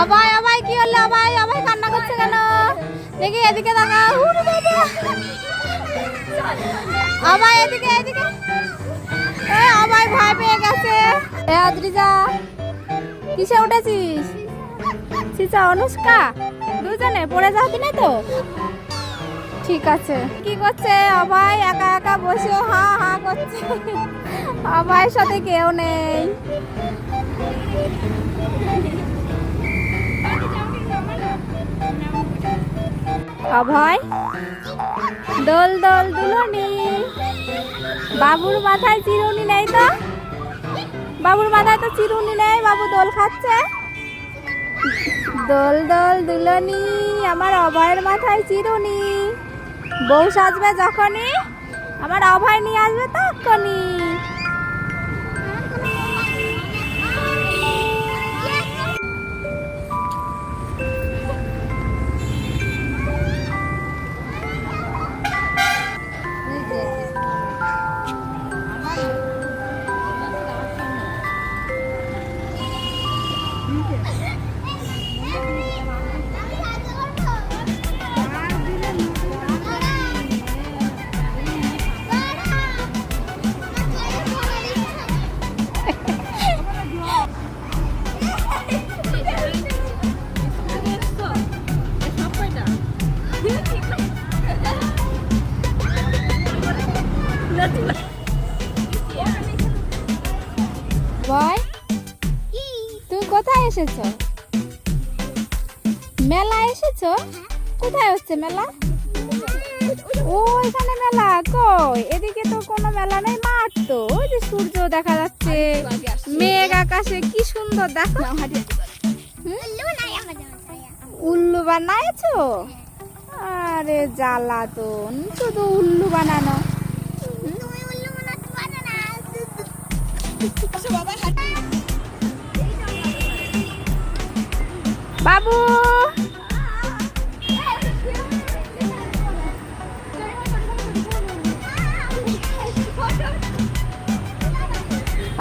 আবাই আবাই কি হলো আবাই আবাই কান্না করছে কেন? দেখি, এদিকে দেখা আবাই এদিকে এদিকে। এ আবাই ভয় পেয়ে গেছে। এ আদ্রিজা কিসে উঠেছিস? সিসা অনুষ্কা, দুজনে পড়ে যাবি না তো? ঠিক আছে। কি করছে? অবাই একা একা বসে হা হা করছে। অবাইয়ের সাথে কেউ নেই। অভয়। দোল দোল দুলনি। বাবুর মাথায় চিরুনি নেই তো? বাবুর মাথায় তো চিরুনি নেই, বাবু দোল খাচ্ছে। দোল দোল দুলনি, আমার অভয়ের মাথায় চিরুনি। বউ সাজবে যখনই, আমার অভয় নিয়ে আসবে তখনই। Why? কোথায় এসেছ? মেলা এসেছ? কোথায় হচ্ছে মেলা? ও, এখানে মেলা কই? এদিকে তো কোনো মেলা নেই, মাঠ তো। ওই যে সূর্য দেখা যাচ্ছে, মেঘ আকাশে, কি সুন্দর, দেখো। উল্লু বানাইছো আরে জ্বালাতন শুধু উল্লু বানানো। বাবু।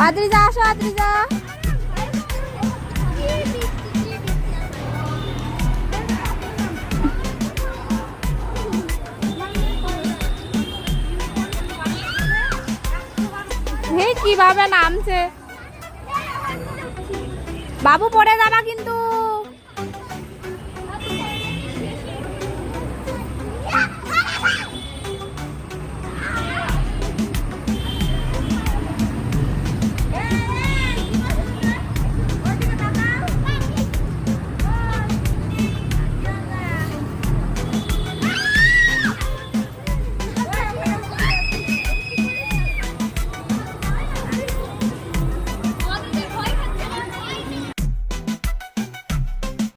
আদ্রিজা আসো আদ্রিজা। হে কীভাবে নামছে? বাবু পড়ে যাবা কিন্তু।